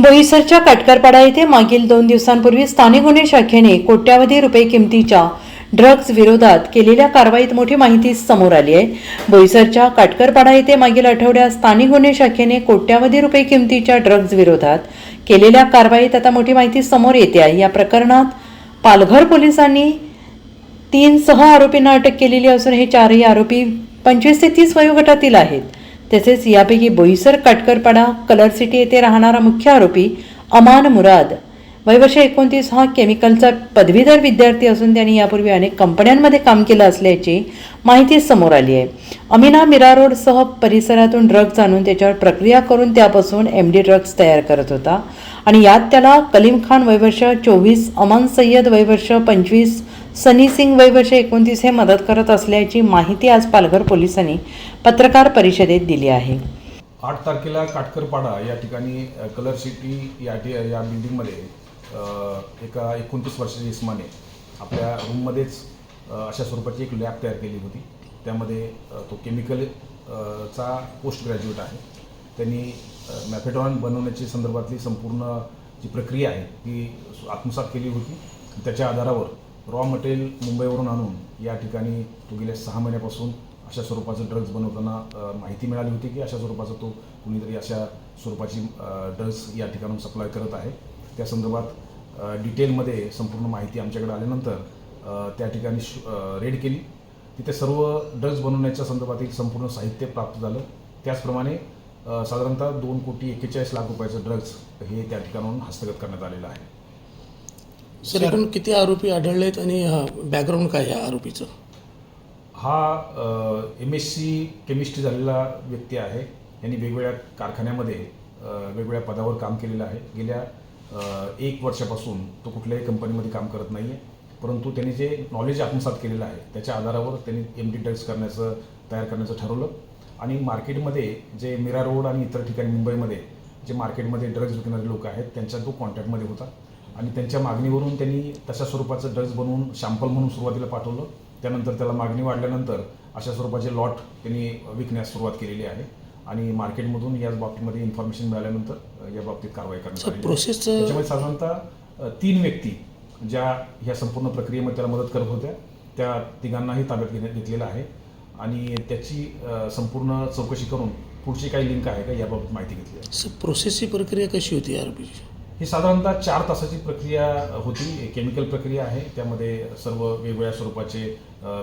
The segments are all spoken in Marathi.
बोईसरच्या काटकरपाडा येथे मागील दोन दिवसांपूर्वी स्थानिक गुन्हे शाखेने कोट्यावधी रुपये किमतीच्या ड्रग्ज विरोधात केलेल्या कारवाईत मोठी माहिती समोर आली आहे. बोईसरच्या काटकरपाडा येथे मागील आठवड्यात स्थानिक गुन्हे शाखेने कोट्यावधी रुपये किमतीच्या ड्रग्ज विरोधात केलेल्या कारवाईत आता मोठी माहिती समोर येते आहे. या प्रकरणात पालघर पोलिसांनी तीन सह आरोपींना अटक केलेली असून हे चारही आरोपी पंचवीस ते तीस वयोगटातील आहेत. तसेच यापैकी बोईसर काटकरपाडा कलर सिटी येथे राहणारा मुख्य आरोपी अमान मुराद. वयवर्ष एकोणतीस हा केमिकलचा पदवीधर विद्यार्थी असून त्यांनी यापूर्वी अनेक कंपन्यांमध्ये काम केलं असल्याची माहिती समोर आली आहे. अमिना मिरा रोडसह परिसरातून ड्रग्ज आणून त्याच्यावर प्रक्रिया करून त्यापासून एम डी ड्रग्ज तयार करत होता. आणि यात त्याला कलीम खान वयवर्ष चोवीस अमान सय्यद वयवर्ष पंचवीस सनी सिंग वयवर्ष एकोणतीस हे मदत करत असल्याची माहिती आज पालघर पोलिसांनी पत्रकार परिषदेत दिली आहे. आठ तारखेला काटकरपाडा या ठिकाणी कलर सिटी या ठि या बिल्डिंगमध्ये एका एकोणतीस वर्षाच्या इस्माने आपल्या रूममध्येच अशा स्वरूपाची एक लॅब तयार केली होती. त्यामध्ये तो केमिकल चा पोस्ट ग्रॅज्युएट आहे. त्यांनी मॅफेटॉन बनवण्याची संदर्भातली संपूर्ण जी प्रक्रिया आहे ती आत्मसात केली होती. त्याच्या आधारावर रॉ मटेरियल मुंबईवरून आणून या ठिकाणी तो गेल्या सहा महिन्यापासून अशा स्वरूपाचं ड्रग्ज बनवताना माहिती मिळाली होती की अशा स्वरूपाचा तो कुणीतरी अशा स्वरूपाची ड्रग्ज या ठिकाणून सप्लाय करत आहे. त्या संदर्भात डिटेलमध्ये संपूर्ण माहिती आमच्याकडे आल्यानंतर त्या ठिकाणी रेड केली. तिथे सर्व ड्रग्ज बनवण्याच्या संदर्भातील संपूर्ण साहित्य प्राप्त झालं. त्याचप्रमाणे साधारणतः दोन कोटी एक्केचाळीस लाख रुपयाचं ड्रग्ज हे त्या ठिकाणाहून हस्तगत करण्यात आलेलं आहे. सर एकूण किती आरोपी आढळलेत आणि बॅकग्राऊंड काय आहे या आरोपीचं? हा एम एस सी केमिस्ट्री झालेला व्यक्ती आहे. यांनी वेगवेगळ्या कारखान्यामध्ये वेगवेगळ्या पदावर काम केलेलं आहे. गेल्या एक वर्षापासून तो कुठल्याही कंपनीमध्ये काम करत नाही आहे परंतु त्यांनी जे नॉलेज आत्मसात केलेलं आहे त्याच्या आधारावर त्यांनी एम डी ड्रग्ज करण्याचं तयार करण्याचं ठरवलं. आणि मार्केटमध्ये जे मीरा रोड आणि इतर ठिकाणी मुंबईमध्ये जे मार्केटमध्ये ड्रग्ज विकणारे लोक आहेत त्यांच्या तो कॉन्टॅक्टमध्ये होता. आणि त्यांच्या मागणीवरून त्यांनी तशा स्वरूपाचं ड्रग्ज बनवून शॅम्पल म्हणून सुरुवातीला पाठवलं. त्यानंतर त्याला मागणी वाढल्यानंतर अशा स्वरूपाचे लॉट त्यांनी विकण्यास सुरुवात केलेली आहे. आणि मार्केटमधून याच बाबतीमध्ये इन्फॉर्मेशन मिळाल्यानंतर या बाबतीत कारवाई करण्यात. प्रोसेस त्याच्यामध्ये साधारणतः तीन व्यक्ती ज्या ह्या संपूर्ण प्रक्रियेमध्ये त्याला मदत करत होत्या त्या तिघांनाही ताब्यात घेण्यात घेतलेलं आहे. आणि त्याची संपूर्ण चौकशी करून पुढची काही लिंक आहे का याबाबत माहिती घेतली प्रोसेसची प्रक्रिया कशी होती या आरोपीची ही साधारणतः चार तासाची प्रक्रिया होती. केमिकल प्रक्रिया आहे. त्यामध्ये सर्व वेगवेगळ्या स्वरूपाचे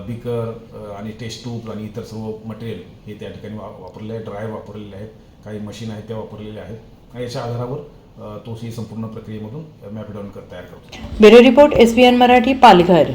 बिकर आणि टेस्ट ट्यूब आणि इतर सर्व मटेरियल हे त्या ठिकाणी वा वापरलेले आहे ड्राय वापरलेले आहेत. काही मशीन आहेत त्या वापरलेल्या आहेत. आणि याच्या आधारावर तो ही संपूर्ण प्रक्रियेमधून मॅपिडॉन तयार करतो. Bureau report S Marathi Palghar.